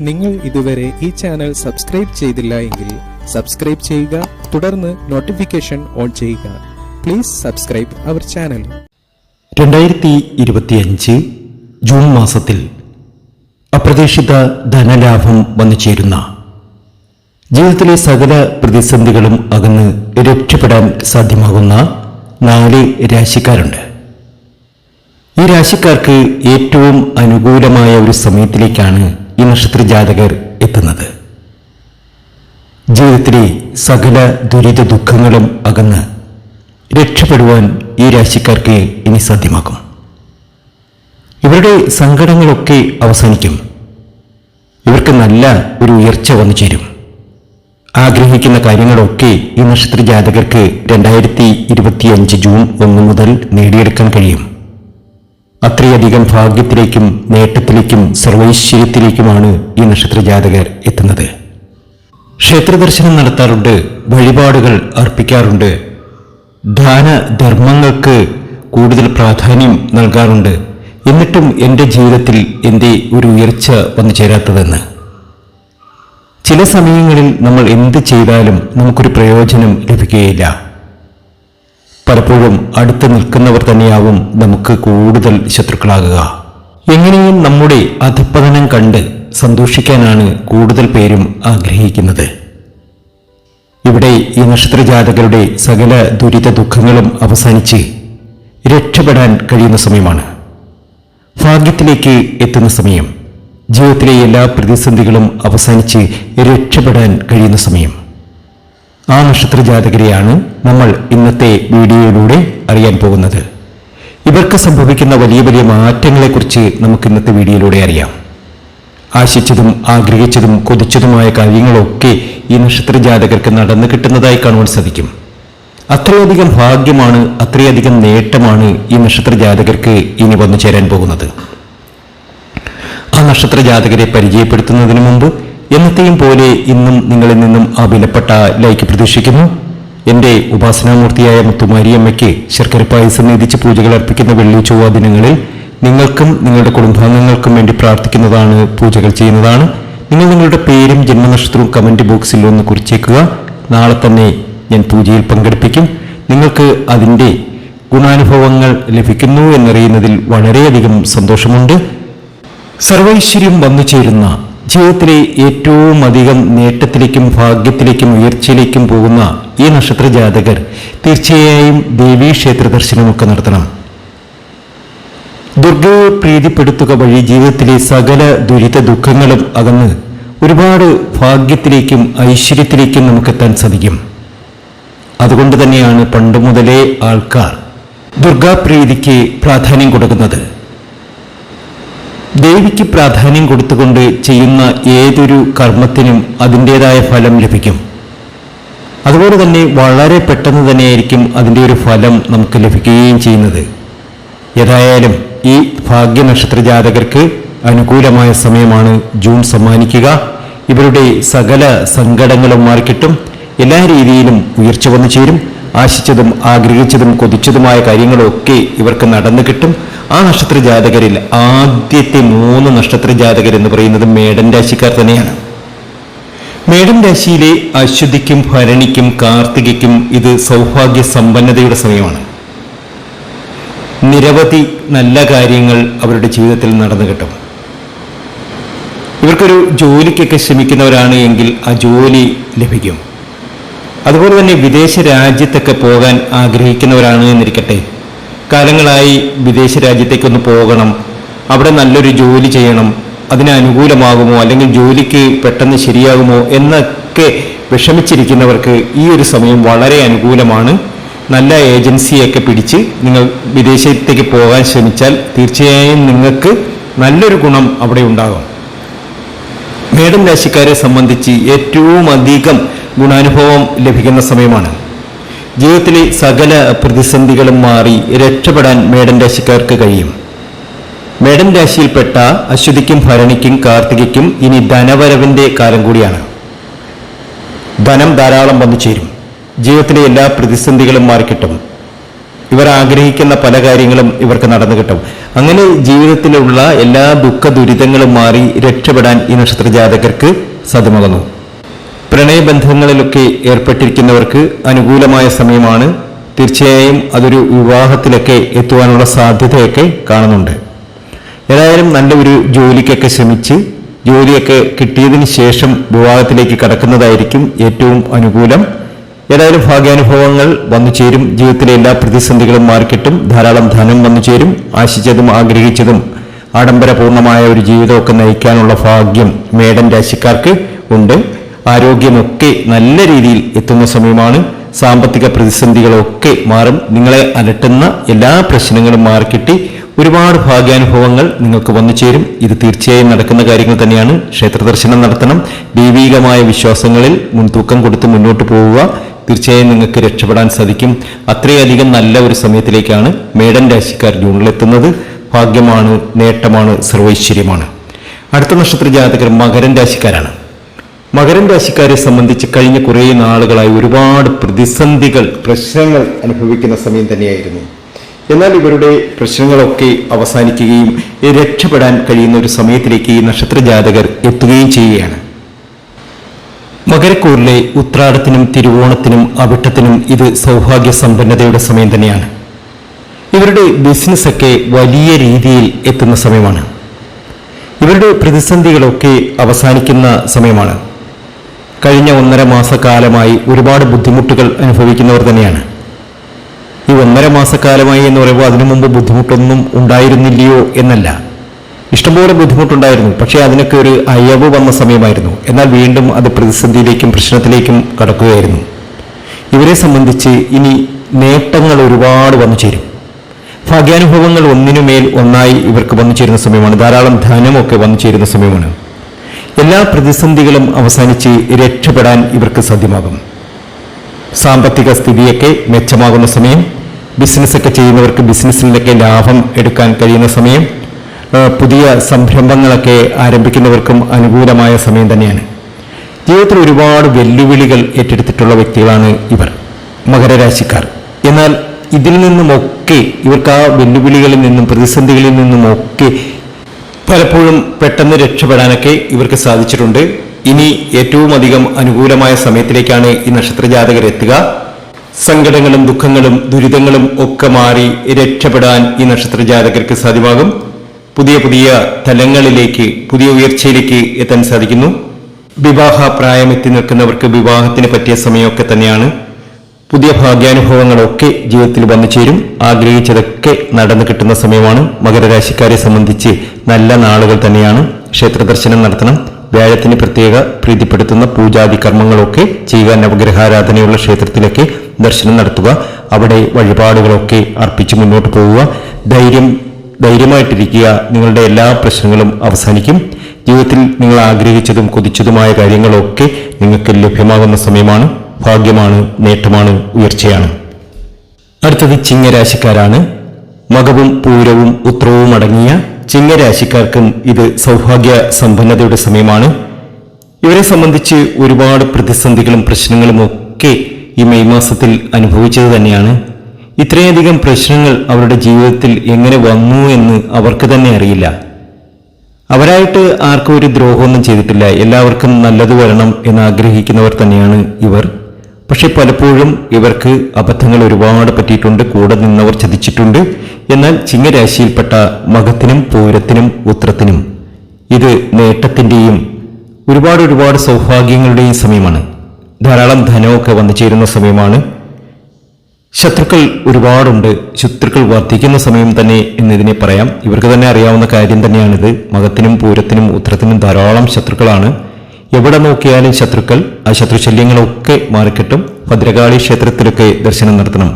നിങ്ങൾ ഇതുവരെ ഈ ചാനൽ സബ്സ്ക്രൈബ് ചെയ്തില്ല എങ്കിൽ സബ്സ്ക്രൈബ് ചെയ്യുക തുടർന്ന് നോട്ടിഫിക്കേഷൻ ഓൺ ചെയ്യുക. പ്ലീസ് സബ്സ്ക്രൈബ് അവർ ചാനൽ രണ്ടായിരത്തി ഇരുപത്തിയഞ്ച് ജൂൺ മാസത്തിൽ അപ്രതീക്ഷിത ധനലാഭം വന്നു ചേരുന്ന ജീവിതത്തിലെ സകല പ്രതിസന്ധികളും അകന്ന് രക്ഷപ്പെടാൻ സാധ്യമാകുന്ന നാല് രാശിക്കാരുണ്ട്. ഈ രാശിക്കാർക്ക് ഏറ്റവും അനുകൂലമായ ഒരു സമയത്തിലേക്കാണ് ഈ നക്ഷത്ര ജാതകർ എത്തുന്നത്. ജീവിതത്തിലെ സകല ദുരിത ദുഃഖങ്ങളും അകന്ന് രക്ഷപ്പെടുവാൻ ഈ രാശിക്കാർക്ക് ഇനി സാധ്യമാകും. ഇവരുടെ സങ്കടങ്ങളൊക്കെ അവസാനിക്കും. ഇവർക്ക് നല്ല ഒരു ഉയർച്ച വന്നു ചേരും. ആഗ്രഹിക്കുന്ന കാര്യങ്ങളൊക്കെ ഈ നക്ഷത്ര ജാതകർക്ക് രണ്ടായിരത്തി ഇരുപത്തിയഞ്ച് ജൂൺ ഒന്ന് മുതൽ നേടിയെടുക്കാൻ കഴിയും. അത്രയധികം ഭാഗ്യത്തിലേക്കും നേട്ടത്തിലേക്കും സർവൈശ്വര്യത്തിലേക്കുമാണ് ഈ നക്ഷത്ര ജാതകർ എത്തുന്നത്. ക്ഷേത്രദർശനം നടത്താറുണ്ട് വഴിപാടുകൾ അർപ്പിക്കാറുണ്ട്. ദാന ധർമ്മങ്ങൾക്ക് കൂടുതൽ പ്രാധാന്യം നൽകാറുണ്ട്. എന്നിട്ടും എന്റെ ജീവിതത്തിൽ എന്തേ ഒരു ഉയർച്ച വന്നു ചേരാത്തതെന്ന് ചില സമയങ്ങളിൽ നമ്മൾ എന്ത് ചെയ്താലും നമുക്കൊരു പ്രയോജനം ലഭിക്കുകയില്ല. പലപ്പോഴും അടുത്ത് നിൽക്കുന്നവർ തന്നെയാവും നമുക്ക് കൂടുതൽ ശത്രുക്കളാകുക. എങ്ങനെയും നമ്മുടെ അധപ്പതനം കണ്ട് സന്തോഷിക്കാനാണ് കൂടുതൽ പേരും ആഗ്രഹിക്കുന്നത്. ഇവിടെ ഈ നക്ഷത്ര ജാതകരുടെ സകല ദുരിത ദുഃഖങ്ങളും അവസാനിച്ച് രക്ഷപ്പെടാൻ കഴിയുന്ന സമയമാണ്. ഭാഗ്യത്തിലേക്ക് എത്തുന്ന സമയം. ജീവിതത്തിലെ എല്ലാ പ്രതിസന്ധികളും അവസാനിച്ച് രക്ഷപ്പെടാൻ കഴിയുന്ന സമയം. ആ നക്ഷത്ര ജാതകരെയാണ് നമ്മൾ ഇന്നത്തെ വീഡിയോയിലൂടെ അറിയാൻ പോകുന്നത്. ഇവർക്ക് സംഭവിക്കുന്ന വലിയ വലിയ മാറ്റങ്ങളെക്കുറിച്ച് നമുക്ക് ഇന്നത്തെ വീഡിയോയിലൂടെ അറിയാം. ആശിച്ചതും ആഗ്രഹിച്ചതും കൊതിച്ചതുമായ കാര്യങ്ങളൊക്കെ ഈ നക്ഷത്ര ജാതകർക്ക് നടന്നു കിട്ടുന്നതായി കാണുവാൻ സാധിക്കും. അത്രയധികം ഭാഗ്യമാണ് അത്രയധികം നേട്ടമാണ് ഈ നക്ഷത്ര ജാതകർക്ക് ഇനി വന്നു ചേരാൻ പോകുന്നത്. ആ നക്ഷത്ര ജാതകരെ പരിചയപ്പെടുത്തുന്നതിന് മുമ്പ് എന്നത്തെയും പോലെ ഇന്നും നിങ്ങളിൽ നിന്നും ആ വിലപ്പെട്ട ലൈക്ക് പ്രതീക്ഷിക്കുന്നു. എന്റെ ഉപാസനാമൂർത്തിയായ മുത്തുമാരിയമ്മയ്ക്ക് ശർക്കര പായസം നീതിച്ച് പൂജകൾ അർപ്പിക്കുന്ന വെള്ളി ചൊവ്വ ദിനങ്ങളിൽ നിങ്ങൾക്കും നിങ്ങളുടെ കുടുംബാംഗങ്ങൾക്കും വേണ്ടി പ്രാർത്ഥിക്കുന്നതാണ് പൂജകൾ ചെയ്യുന്നതാണ്. നിങ്ങൾ നിങ്ങളുടെ പേരും ജന്മനക്ഷത്രവും കമന്റ് ബോക്സിൽ ഒന്ന് കുറിച്ചേക്കുക. നാളെ തന്നെ ഞാൻ പൂജയിൽ പങ്കെടുപ്പിക്കും. നിങ്ങൾക്ക് അതിന്റെ ഗുണാനുഭവങ്ങൾ ലഭിക്കുന്നു എന്നറിയുന്നതിൽ വളരെയധികം സന്തോഷമുണ്ട്. സർവൈശ്വര്യം വന്നു ചേരുന്ന ജീവിതത്തിലെ ഏറ്റവും അധികം നേട്ടത്തിലേക്കും ഭാഗ്യത്തിലേക്കും ഉയർച്ചയിലേക്കും പോകുന്ന ഈ നക്ഷത്ര ജാതകർ തീർച്ചയായും ദേവീ ക്ഷേത്ര ദർശനമൊക്കെ നടത്തണം. ദുർഗയെ പ്രീതിപ്പെടുത്തുക വഴി ജീവിതത്തിലെ സകല ദുരിത ദുഃഖങ്ങളും അകന്ന് ഒരുപാട് ഭാഗ്യത്തിലേക്കും ഐശ്വര്യത്തിലേക്കും നമുക്കെത്താൻ സാധിക്കും. അതുകൊണ്ട് തന്നെയാണ് പണ്ട് മുതലേ ആൾക്കാർ ദുർഗാപ്രീതിക്ക് പ്രാധാന്യം കൊടുക്കുന്നത്. ദേവിക്ക് പ്രാധാന്യം കൊടുത്തുകൊണ്ട് ചെയ്യുന്ന ഏതൊരു കർമ്മത്തിനും അതിന്റെതായ ഫലം ലഭിക്കും. അതുപോലെ തന്നെ വളരെ പെട്ടെന്ന് തന്നെയായിരിക്കും അതിന്റെ ഒരു ഫലം നമുക്ക് ലഭിക്കുകയും ചെയ്യുന്നത്. ഏതായാലും ഈ ഭാഗ്യനക്ഷത്ര ജാതകർക്ക് അനുകൂലമായ സമയമാണ് ജൂൺ സമ്മാനിക്കുക. ഇവരുടെ സകല സങ്കടങ്ങളും മാറിക്കിട്ടും എല്ലാ രീതിയിലും ഉയർച്ച വന്നു ചേരും. ആശിച്ചതും ആഗ്രഹിച്ചതും കൊതിച്ചതുമായ കാര്യങ്ങളൊക്കെ ഇവർക്ക് നടന്നു കിട്ടും. ആ നക്ഷത്ര ജാതകരിൽ ആദ്യത്തെ മൂന്ന് നക്ഷത്ര ജാതകർ എന്ന് പറയുന്നത് മേടൻ രാശിക്കാർ തന്നെയാണ്. മേടൻ രാശിയിലെ അശ്വതിക്കും ഭരണിക്കും കാർത്തികയ്ക്കും ഇത് സൗഭാഗ്യ സമ്പന്നതയുടെ സമയമാണ്. നിരവധി നല്ല കാര്യങ്ങൾ അവരുടെ ജീവിതത്തിൽ നടന്നു കിട്ടും. ഇവർക്കൊരു ജോലിക്കൊക്കെ ശ്രമിക്കുന്നവരാണ് എങ്കിൽ ആ ജോലി ലഭിക്കും. അതുപോലെ തന്നെ വിദേശ രാജ്യത്തൊക്കെ പോകാൻ ആഗ്രഹിക്കുന്നവരാണ് എന്നിരിക്കട്ടെ. കാലങ്ങളായി വിദേശ രാജ്യത്തേക്കൊന്ന് പോകണം. അവിടെ നല്ലൊരു ജോലി ചെയ്യണം. അതിന് അനുകൂലമാകുമോ? അല്ലെങ്കിൽ ജോലിക്ക് പെട്ടെന്ന് ശരിയാകുമോ? എന്നൊക്കെ വിഷമിച്ചിരിക്കുന്നവർക്ക് ഈ ഒരു സമയം വളരെ അനുകൂലമാണ്. നല്ല ഏജൻസിയൊക്കെ പിടിച്ച് നിങ്ങൾ വിദേശത്തേക്ക് പോകാൻ ശ്രമിച്ചാൽ തീർച്ചയായും നിങ്ങൾക്ക് നല്ലൊരു ഗുണം അവിടെ ഉണ്ടാകും. മേടം രാശിക്കാരെ സംബന്ധിച്ച് ഏറ്റവും അധികം ഗുണാനുഭവം ലഭിക്കുന്ന സമയമാണ്. ജീവിതത്തിലെ സകല പ്രതിസന്ധികളും മാറി രക്ഷപ്പെടാൻ മേടൻ രാശിക്കാർക്ക് കഴിയും. മേടൻ രാശിയിൽപ്പെട്ട അശ്വതിക്കും ഭരണിക്കും കാർത്തികയ്ക്കും ഇനി ധനവരവിന്റെ കാലം കൂടിയാണ്. ധനം ധാരാളം വന്നു ചേരും. ജീവിതത്തിലെ എല്ലാ പ്രതിസന്ധികളും മാറിക്കിട്ടും. ഇവർ ആഗ്രഹിക്കുന്ന പല കാര്യങ്ങളും ഇവർക്ക് നടന്നു കിട്ടും. അങ്ങനെ ജീവിതത്തിലുള്ള എല്ലാ ദുഃഖ ദുരിതങ്ങളും മാറി രക്ഷപ്പെടാൻ ഈ നക്ഷത്ര ജാതകർക്ക് സാധ്യമാകുന്നു. പ്രണയബന്ധങ്ങളിലൊക്കെ ഏർപ്പെട്ടിരിക്കുന്നവർക്ക് അനുകൂലമായ സമയമാണ്. തീർച്ചയായും അതൊരു വിവാഹത്തിലൊക്കെ എത്തുവാനുള്ള സാധ്യതയൊക്കെ കാണുന്നുണ്ട്. ഏതായാലും നല്ല ഒരു ജോലിക്കൊക്കെ ശ്രമിച്ച് ജോലിയൊക്കെ കിട്ടിയതിന് ശേഷം വിവാഹത്തിലേക്ക് കടക്കുന്നതായിരിക്കും ഏറ്റവും അനുകൂലം. ഏതായാലും ഭാഗ്യാനുഭവങ്ങൾ വന്നു ചേരും. ജീവിതത്തിലെ എല്ലാ പ്രതിസന്ധികളും മാറിക്കിട്ടും. ധാരാളം ധനം വന്നു ചേരും. ആശിച്ചതും ആഗ്രഹിച്ചതും ആഡംബരപൂർണമായ ഒരു ജീവിതമൊക്കെ നയിക്കാനുള്ള ഭാഗ്യം മേടൻ രാശിക്കാർക്ക് ഉണ്ട്. ആരോഗ്യമൊക്കെ നല്ല രീതിയിൽ എത്തുന്ന സമയമാണ്. സാമ്പത്തിക പ്രതിസന്ധികളൊക്കെ മാറും. നിങ്ങളെ അലട്ടുന്ന എല്ലാ പ്രശ്നങ്ങളും മാറിക്കിട്ടി ഒരുപാട് ഭാഗ്യാനുഭവങ്ങൾ നിങ്ങൾക്ക് വന്നു ചേരും. ഇത് തീർച്ചയായും നടക്കുന്ന കാര്യങ്ങൾ തന്നെയാണ്. ക്ഷേത്ര ദർശനം നടത്തണം. ദൈവീകമായ വിശ്വാസങ്ങളിൽ മുൻതൂക്കം കൊടുത്ത് മുന്നോട്ട് പോവുക. തീർച്ചയായും നിങ്ങൾക്ക് രക്ഷപ്പെടാൻ സാധിക്കും. അത്രയധികം നല്ല ഒരു സമയത്തിലേക്കാണ് മേടൻ രാശിക്കാർ ജൂണിലെത്തുന്നത് ഭാഗ്യമാണ് നേട്ടമാണ് സർവൈശ്വര്യമാണ്. അടുത്ത നക്ഷത്ര ജാതകർ മകരൻ രാശിക്കാരാണ്. മകരൻ രാശിക്കാരെ സംബന്ധിച്ച് കഴിഞ്ഞ കുറേ നാളുകളായി ഒരുപാട് പ്രതിസന്ധികൾ പ്രശ്നങ്ങൾ അനുഭവിക്കുന്ന സമയം തന്നെയായിരുന്നു. എന്നാൽ ഇവരുടെ പ്രശ്നങ്ങളൊക്കെ അവസാനിക്കുകയും രക്ഷപ്പെടാൻ കഴിയുന്ന ഒരു സമയത്തിലേക്ക് ഈ നക്ഷത്ര ജാതകർ എത്തുകയും ചെയ്യുകയാണ്. മകരക്കൂറിലെ ഉത്രാടത്തിനും തിരുവോണത്തിനും അവിട്ടത്തിനും ഇത് സൗഭാഗ്യ സമ്പന്നതയുടെ സമയം തന്നെയാണ്. ഇവരുടെ ബിസിനസ്സൊക്കെ വലിയ രീതിയിൽ എത്തുന്ന സമയമാണ്. ഇവരുടെ പ്രതിസന്ധികളൊക്കെ അവസാനിക്കുന്ന സമയമാണ്. കഴിഞ്ഞ ഒന്നര മാസക്കാലമായി ഒരുപാട് ബുദ്ധിമുട്ടുകൾ അനുഭവിക്കുന്നവർ തന്നെയാണ്. ഈ ഒന്നര മാസക്കാലമായി എന്ന് പറയുമ്പോൾ അതിനു മുമ്പ് ബുദ്ധിമുട്ടൊന്നും ഉണ്ടായിരുന്നില്ലയോ എന്നല്ല. ഇഷ്ടംപോലെ ബുദ്ധിമുട്ടുണ്ടായിരുന്നു. പക്ഷേ അതിനൊക്കെ ഒരു അയവ് വന്ന സമയമായിരുന്നു. എന്നാൽ വീണ്ടും അത് പ്രതിസന്ധിയിലേക്കും പ്രശ്നത്തിലേക്കും കടക്കുകയായിരുന്നു. ഇവരെ സംബന്ധിച്ച് ഇനി നേട്ടങ്ങൾ ഒരുപാട് വന്നു ചേരും. ഭാഗ്യാനുഭവങ്ങൾ ഒന്നിനുമേൽ ഒന്നായി ഇവർക്ക് വന്നു ചേരുന്ന സമയമാണ്. ധാരാളം ധനമൊക്കെ വന്നു ചേരുന്ന സമയമാണ്. എല്ലാ പ്രതിസന്ധികളും അവസാനിച്ച് രക്ഷപ്പെടാൻ ഇവർക്ക് സാധ്യമാകും. സാമ്പത്തിക സ്ഥിതിയൊക്കെ മെച്ചമാകുന്ന സമയം ബിസിനസ്സൊക്കെ ചെയ്യുന്നവർക്ക് ബിസിനസ്സിലൊക്കെ ലാഭം എടുക്കാൻ കഴിയുന്ന സമയം പുതിയ സംരംഭങ്ങളൊക്കെ ആരംഭിക്കുന്നവർക്കും അനുകൂലമായ സമയം തന്നെയാണ്. ജീവിതത്തിൽ ഒരുപാട് വെല്ലുവിളികൾ ഏറ്റെടുത്തിട്ടുള്ള വ്യക്തികളാണ് ഇവർ മകരരാശിക്കാർ. എന്നാൽ ഇതിൽ നിന്നുമൊക്കെ ഇവർക്ക് ആ വെല്ലുവിളികളിൽ നിന്നും പ്രതിസന്ധികളിൽ നിന്നുമൊക്കെ പലപ്പോഴും പെട്ടെന്ന് രക്ഷപ്പെടാനൊക്കെ ഇവർക്ക് സാധിച്ചിട്ടുണ്ട്. ഇനി ഏറ്റവും അധികം അനുകൂലമായ സമയത്തിലേക്കാണ് ഈ നക്ഷത്ര ജാതകർ എത്തുക. സങ്കടങ്ങളും ദുഃഖങ്ങളും ദുരിതങ്ങളും ഒക്കെ മാറി രക്ഷപ്പെടാൻ ഈ നക്ഷത്രജാതകർക്ക് സാധ്യമാകും. പുതിയ പുതിയ തലങ്ങളിലേക്ക് പുതിയ ഉയർച്ചയിലേക്ക് എത്താൻ സാധിക്കുന്നു. വിവാഹ പ്രായമെത്തി നിൽക്കുന്നവർക്ക് വിവാഹത്തിന് പറ്റിയ സമയമൊക്കെ തന്നെയാണ്. പുതിയ ഭാഗ്യാനുഭവങ്ങളൊക്കെ ജീവിതത്തിൽ വന്നു ചേരും. ആഗ്രഹിച്ചതൊക്കെ നടന്നു കിട്ടുന്ന സമയമാണ്. മകരരാശിക്കാരെ സംബന്ധിച്ച് നല്ല നാളുകൾ തന്നെയാണ്. ക്ഷേത്ര ദർശനം നടത്തണം. വ്യാഴത്തിന് പ്രത്യേക പ്രീതിപ്പെടുത്തുന്ന പൂജാതി കർമ്മങ്ങളൊക്കെ ചെയ്യുക നവഗ്രഹാരാധനയുള്ള ക്ഷേത്രത്തിലൊക്കെ ദർശനം നടത്തുക അവിടെ വഴിപാടുകളൊക്കെ അർപ്പിച്ച് മുന്നോട്ട് പോവുക. ധൈര്യം ധൈര്യമായിട്ടിരിക്കുക നിങ്ങളുടെ എല്ലാ പ്രശ്നങ്ങളും അവസാനിക്കും. ജീവിതത്തിൽ നിങ്ങൾ ആഗ്രഹിച്ചതും കൊതിച്ചതുമായ കാര്യങ്ങളൊക്കെ നിങ്ങൾക്ക് ലഭ്യമാകുന്ന സമയമാണ്. ഭാഗ്യമാണ് നേട്ടമാണ് ഉയർച്ചയാണ്. അടുത്തത് ചിങ്ങരാശിക്കാരാണ്. മകവും പൂരവും ഉത്രവും അടങ്ങിയ ചിങ്ങരാശിക്കാർക്കും ഇത് സൗഭാഗ്യ സമ്പന്നതയുടെ സമയമാണ്. ഇവരെ സംബന്ധിച്ച് ഒരുപാട് പ്രതിസന്ധികളും പ്രശ്നങ്ങളും ഒക്കെ ഈ മെയ് മാസത്തിൽ അനുഭവിച്ചത് തന്നെയാണ്. ഇത്രയധികം പ്രശ്നങ്ങൾ അവരുടെ ജീവിതത്തിൽ എങ്ങനെ വന്നു എന്ന് അവർക്ക് തന്നെ അറിയില്ല. അവരായിട്ട് ആർക്കും ഒരു ദ്രോഹമൊന്നും ചെയ്തിട്ടില്ല. എല്ലാവർക്കും നല്ലത് വരണം എന്ന് ആഗ്രഹിക്കുന്നവർ തന്നെയാണ് ഇവർ. പക്ഷെ പലപ്പോഴും ഇവർക്ക് അബദ്ധങ്ങൾ ഒരുപാട് പറ്റിയിട്ടുണ്ട് കൂടെ നിന്നവർ ചതിച്ചിട്ടുണ്ട്. എന്നാൽ ചിങ്ങരാശിയിൽപ്പെട്ട മകത്തിനും പൂരത്തിനും ഉത്രത്തിനും ഇത് നേട്ടത്തിന്റെയും ഒരുപാട് ഒരുപാട് സൗഭാഗ്യങ്ങളുടെയും സമയമാണ്. ധാരാളം ധനമൊക്കെ വന്നു ചേരുന്ന സമയമാണ്. ശത്രുക്കൾ ഒരുപാടുണ്ട് ശത്രുക്കൾ വർദ്ധിക്കുന്ന സമയം തന്നെ എന്നിതിനെ പറയാം. ഇവർക്ക് തന്നെ അറിയാവുന്ന കാര്യം തന്നെയാണിത്. മകത്തിനും പൂരത്തിനും ഉത്രത്തിനും ധാരാളം ശത്രുക്കളാണ്. എവിടെ നോക്കിയാലും ശത്രുക്കൾ ആ ശത്രുശല്യങ്ങളൊക്കെ മാറിക്കിട്ടും. ഭദ്രകാളി ക്ഷേത്രത്തിലൊക്കെ ദർശനം നടത്തണം.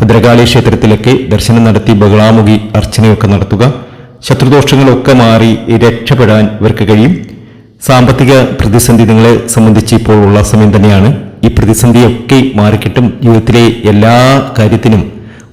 ഭദ്രകാളി ക്ഷേത്രത്തിലൊക്കെ ദർശനം നടത്തി ബഹളാമുഖി അർച്ചനയൊക്കെ നടത്തുക. ശത്രുദോഷങ്ങളൊക്കെ മാറി രക്ഷപ്പെടാൻ ഇവർക്ക് കഴിയും. സാമ്പത്തിക പ്രതിസന്ധി നിങ്ങളെ സംബന്ധിച്ച് ഇപ്പോൾ ഉള്ള സമയം തന്നെയാണ്. ഈ പ്രതിസന്ധിയൊക്കെ മാറിക്കിട്ടും. ജീവിതത്തിലെ എല്ലാ കാര്യത്തിനും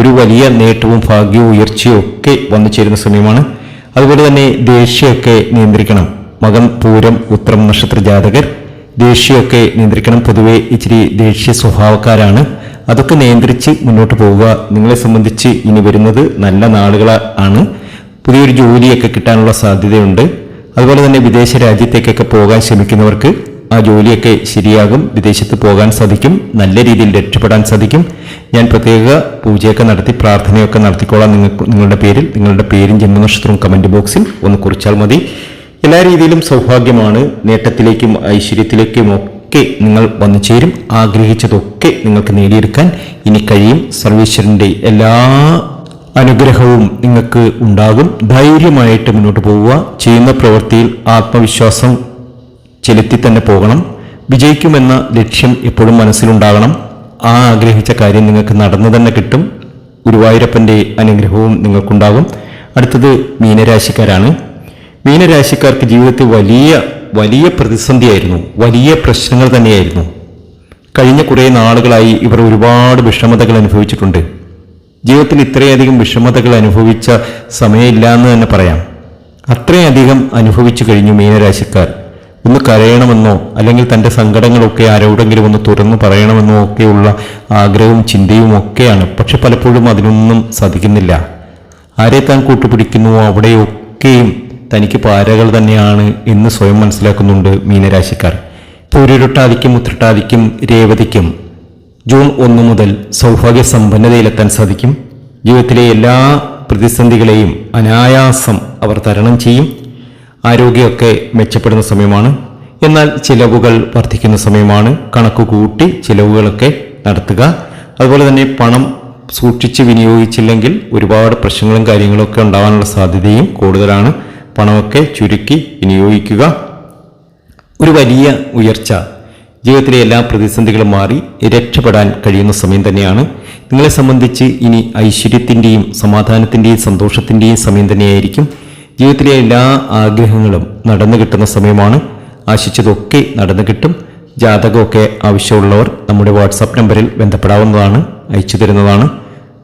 ഒരു വലിയ നേട്ടവും ഭാഗ്യവും ഉയർച്ചയും ഒക്കെ വന്നു ചേരുന്ന സമയമാണ്. അതുപോലെ തന്നെ ദേഷ്യമൊക്കെ നിയന്ത്രിക്കണം. മകൻ പൂരം ഉത്രം നക്ഷത്ര ജാതകർ ദേഷ്യമൊക്കെ നിയന്ത്രിക്കണം. പൊതുവെ ഇച്ചിരി ദേഷ്യ സ്വഭാവക്കാരാണ്. അതൊക്കെ നിയന്ത്രിച്ച് മുന്നോട്ട് പോവുക. നിങ്ങളെ സംബന്ധിച്ച് ഇനി വരുന്നത് നല്ല നാളുകളാണ് പുതിയൊരു ജോലിയൊക്കെ കിട്ടാനുള്ള സാധ്യതയുണ്ട്. അതുപോലെ തന്നെ വിദേശ രാജ്യത്തേക്കൊക്കെ പോകാൻ ശ്രമിക്കുന്നവർക്ക് ആ ജോലിയൊക്കെ ശരിയാകും. വിദേശത്ത് പോകാൻ സാധിക്കും. നല്ല രീതിയിൽ രക്ഷപ്പെടാൻ സാധിക്കും. ഞാൻ പ്രത്യേക പൂജയൊക്കെ നടത്തി പ്രാർത്ഥനയൊക്കെ നടത്തിക്കോളാം നിങ്ങൾക്ക് നിങ്ങളുടെ പേരിൽ. നിങ്ങളുടെ പേരും ജന്മനക്ഷത്രവും കമന്റ് ബോക്സിൽ ഒന്ന് കുറിച്ചാൽ മതി. എല്ലാ രീതിയിലും സൗഭാഗ്യമാണ് നേട്ടത്തിലേക്കും ഐശ്വര്യത്തിലേക്കും ഒക്കെ നിങ്ങൾ വന്നു ചേരും. ആഗ്രഹിച്ചതൊക്കെ നിങ്ങൾക്ക് നേടിയെടുക്കാൻ ഇനി കഴിയും. സർവീശ്വരന്റെ എല്ലാ അനുഗ്രഹവും നിങ്ങൾക്ക് ഉണ്ടാകും. ധൈര്യമായിട്ട് മുന്നോട്ട് പോവുക. ചെയ്യുന്ന പ്രവൃത്തിയിൽ ആത്മവിശ്വാസം ചെലുത്തി തന്നെ പോകണം. വിജയിക്കുമെന്ന ലക്ഷ്യം എപ്പോഴും മനസ്സിലുണ്ടാകണം. ആ ആഗ്രഹിച്ച കാര്യം നിങ്ങൾക്ക് നടന്നു തന്നെ കിട്ടും. ഗുരുവായൂരപ്പന്റെ അനുഗ്രഹവും നിങ്ങൾക്കുണ്ടാകും. അടുത്തത് മീനരാശിക്കാരാണ്. മീനരാശിക്കാർക്ക് ജീവിതത്തിൽ വലിയ വലിയ പ്രതിസന്ധിയായിരുന്നു. വലിയ പ്രശ്നങ്ങൾ തന്നെയായിരുന്നു. കഴിഞ്ഞ കുറേ നാളുകളായി ഇവർ ഒരുപാട് വിഷമതകൾ അനുഭവിച്ചിട്ടുണ്ട്. ജീവിതത്തിൽ ഇത്രയധികം വിഷമതകൾ അനുഭവിച്ച സമയമില്ല എന്ന് തന്നെ പറയാം. അത്രയധികം അനുഭവിച്ചു കഴിഞ്ഞു മീനരാശിക്കാർ. ഒന്ന് കരയണമെന്നോ അല്ലെങ്കിൽ തന്റെ സങ്കടങ്ങളൊക്കെ ആരോടെങ്കിലും ഒന്ന് തുറന്നു പറയണമെന്നോ ഒക്കെയുള്ള ആഗ്രഹവും ചിന്തയും ഒക്കെയാണ്. പക്ഷെ പലപ്പോഴും അതിനൊന്നും സാധിക്കുന്നില്ല. ആരെ താൻ കൂട്ടുപിടിക്കുന്നുവോ അവിടെയൊക്കെയും തനിക്ക് പാരകൾ തന്നെയാണ് എന്ന് സ്വയം മനസ്സിലാക്കുന്നുണ്ട് മീനരാശിക്കാർ. പൂരുരുട്ടാതിക്കും ഉത്രട്ടാദിക്കും രേവതിക്കും ജൂൺ ഒന്ന് മുതൽ സൗഭാഗ്യ സമ്പന്നതയിലെത്താൻ സാധിക്കും. ജീവിതത്തിലെ എല്ലാ പ്രതിസന്ധികളെയും അനായാസം അവർ തരണം ചെയ്യും. ആരോഗ്യമൊക്കെ മെച്ചപ്പെടുന്ന സമയമാണ്. എന്നാൽ ചിലവുകൾ വർദ്ധിക്കുന്ന സമയമാണ്. കണക്ക് കൂട്ടി ചിലവുകളൊക്കെ നടത്തുക. അതുപോലെ തന്നെ പണം സൂക്ഷിച്ച് വിനിയോഗിച്ചില്ലെങ്കിൽ ഒരുപാട് പ്രശ്നങ്ങളും കാര്യങ്ങളൊക്കെ ഉണ്ടാകാനുള്ള സാധ്യതയും കൂടുതലാണ്. പണമൊക്കെ ചുരുക്കി വിനിയോഗിക്കുക. ഒരു വലിയ ഉയർച്ച. ജീവിതത്തിലെ എല്ലാ പ്രതിസന്ധികളും മാറി രക്ഷപ്പെടാൻ കഴിയുന്ന സമയം തന്നെയാണ്. നിങ്ങളെ സംബന്ധിച്ച് ഇനി ഐശ്വര്യത്തിന്റെയും സമാധാനത്തിന്റെയും സന്തോഷത്തിന്റെയും സമയം തന്നെയായിരിക്കും. ജീവിതത്തിലെ എല്ലാ ആഗ്രഹങ്ങളും നടന്നു കിട്ടുന്ന സമയമാണ്. ആശിച്ചതൊക്കെ നടന്നു കിട്ടും. ജാതകമൊക്കെ ആവശ്യമുള്ളവർ നമ്മുടെ വാട്സാപ്പ് നമ്പറിൽ ബന്ധപ്പെടാവുന്നതാണ് അയച്ചു തരുന്നതാണ്.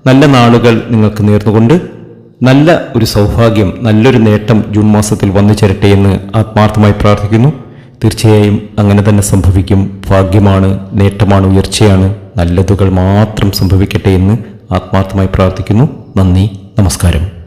നല്ല നാളുകൾ നിങ്ങൾക്ക് നേർന്നുകൊണ്ട് നല്ല ഒരു സൗഭാഗ്യം നല്ലൊരു നേട്ടം ജൂൺ മാസത്തിൽ വന്നു ചേരട്ടെ എന്ന് ആത്മാർത്ഥമായി പ്രാർത്ഥിക്കുന്നു. തീർച്ചയായും അങ്ങനെ തന്നെ സംഭവിക്കും. ഭാഗ്യമാണ് നേട്ടമാണ് ഉയർച്ചയാണ്. നല്ലതുകൾ മാത്രം സംഭവിക്കട്ടെ എന്ന് ആത്മാർത്ഥമായി പ്രാർത്ഥിക്കുന്നു. നന്ദി നമസ്കാരം.